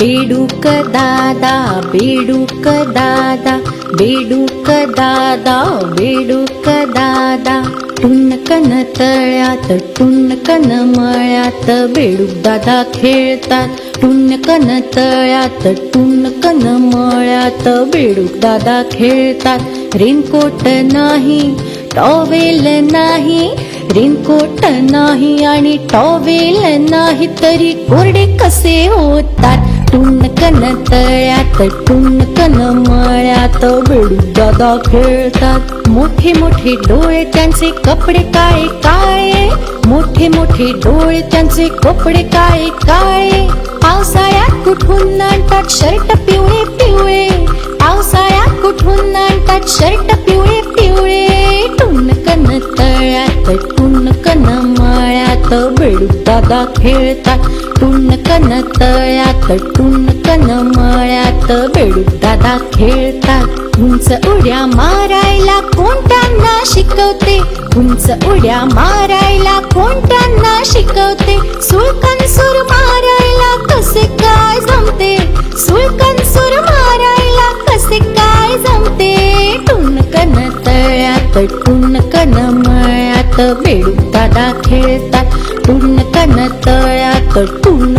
बेडूक दादा बेडूक दादा बेडूक दादा बेडूक दादा टुनकन तळ्यात टुनकन मळ्यात बेडूक दादा खेळतात टुनकन तळ्यात टुनकन मळ्यात बेडूक दादा खेळतात रेनकोट नाही टॉवेल नाही रेनकोट नाही आणि टॉवेल नाही तरी कोरडे कसे होतात? टुणकन तळ्यात टुणकन मळ्यात बेडू दादा खेळतात मोठे मोठे डोळे त्यांचे कपडे काळे काळे मोठे मोठे डोळे त्यांचे कपडे काळे काळे पावसाळ्यात कुठून आणतात शर्ट पिवळे पिवळे? पावसाळ्यात कुठून आणतात शर्ट पिवळे पिवळे? टुणकन मळ्यात दादा खेळतात. टुणकन तळ्यात टुणकन मळ्यात बेडूक दादा खेळतात. उंच उड्या मारायला कोण त्यांना शिकवते? उंच उड्या मारायला कोण त्यांना शिकवते? सुळकन सुर मारायला कसे काय जमते? सुळकन सुर मारायला कसे काय जमते? टुणकन तळ्यात टुणकन मळ्यात बेडूक दादा खेळतात टुणकन तळ्यात टुणकन